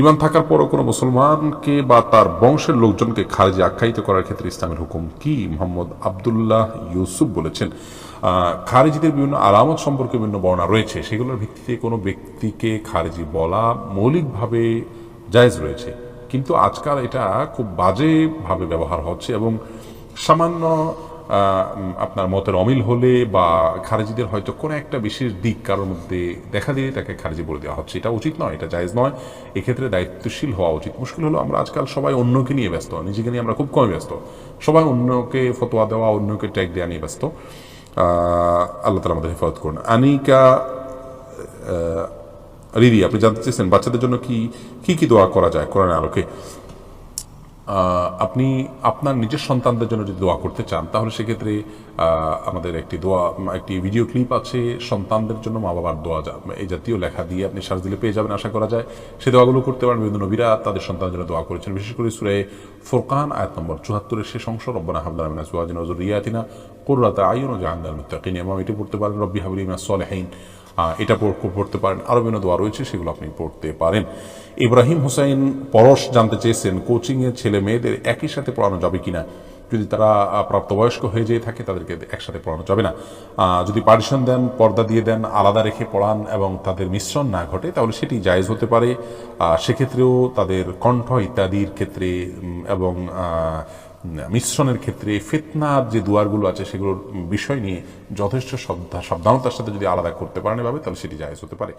ইমান থাকার পরও কোনো মুসলমানকে বা তার বংশের লোকজনকে খারেজি আখ্যায়িত করার ক্ষেত্রে ইসলামের হুকুম কি? মোহাম্মদ আবদুল্লাহ ইউসুফ বলেছেন খারেজিদের বিভিন্ন আলামত সম্পর্কে বিভিন্ন বর্ণনা রয়েছে। সেগুলোর ভিত্তিতে কোনো ব্যক্তিকে খারেজি বলা মৌলিকভাবে জায়েজ রয়েছে। কিন্তু আজকাল এটা খুব বাজেভাবে ব্যবহার হচ্ছে এবং সামান্য আপনার মতের অমিল হলে বা খারেজিদের হয়তো কোনো একটা বিশেষ দিক কারোর মধ্যে দেখা দিয়ে তাকে খারেজি বলে দেওয়া হচ্ছে। এটা উচিত নয়, এটা জায়েজ নয়। এক্ষেত্রে দায়িত্বশীল হওয়া উচিত। মুশকিল হলো আমরা আজকাল সবাই অন্যকে নিয়ে ব্যস্ত, নিজেকে নিয়ে আমরা খুব কমই ব্যস্ত। সবাই অন্যকে ফতোয়া দেওয়া, অন্যকে ট্যাগ দেওয়া নিয়ে ব্যস্ত। আল্লাহ তালা আমাদের হেফাজত করুন। আনিকা রিদি, আপনি জানতে চেয়েছেন বাচ্চাদের জন্য কি কি কি দোয়া করা যায় কোরআনের আলোকে? আপনি আপনার নিজের সন্তানদের জন্য যদি দোয়া করতে চান, তাহলে সেক্ষেত্রে আমাদের একটি দোয়া, একটি ভিডিও ক্লিপ আছে সন্তানদের জন্য মা বাবার দোয়া এই জাতীয় লেখা দিয়ে আপনি সার্চ দিলে পেয়ে যাবেন আশা করা যায়। সেই দোয়াগুলো করতে পারেন বিভিন্ন নবীরা তাদের সন্তানের জন্য দোয়া করেছেন। বিশেষ করে সুরে ফোরকান, আয়াত নম্বর চুয়াত্তরের শেষ অংশ, রব্বানা হাবলানা মিনা সুয়াজিন ওজুর রিয়াতিনা কুররাতা আইন ও জাহান্নাল মুত্তাকিন। এবং এটি পড়তে পারেন, রব্বি হাবলি মিনা সলেহাইন এটা পড়তে পারেন। আরও বিভিন্ন দোয়া রয়েছে, সেগুলো আপনি পড়তে পারেন। ইব্রাহিম হুসাইন পরশ জানতে চেয়েছেন কোচিংয়ের ছেলে মেয়েদের একই সাথে পড়ানো যাবে কিনা? যদি তারা প্রাপ্তবয়স্ক হয়ে যেয়ে থাকে, তাদেরকে একসাথে পড়ানো যাবে না। যদি পার্টিশন দেন, পর্দা দিয়ে দেন, আলাদা রেখে পড়ান এবং তাদের মিশ্রণ না ঘটে, তাহলে সেটি জায়েজ হতে পারে। সেক্ষেত্রেও তাদের কণ্ঠ ইত্যাদির ক্ষেত্রে এবং মিশ্রণের ক্ষেত্রে ফিতনার যে দুয়ারগুলো আছে, সেগুলোর বিষয় নিয়ে যথেষ্ট সাবধানতার সাথে যদি আলাদা করতে পারেন এভাবে, তাহলে সেটি জায়েজ হতে পারে।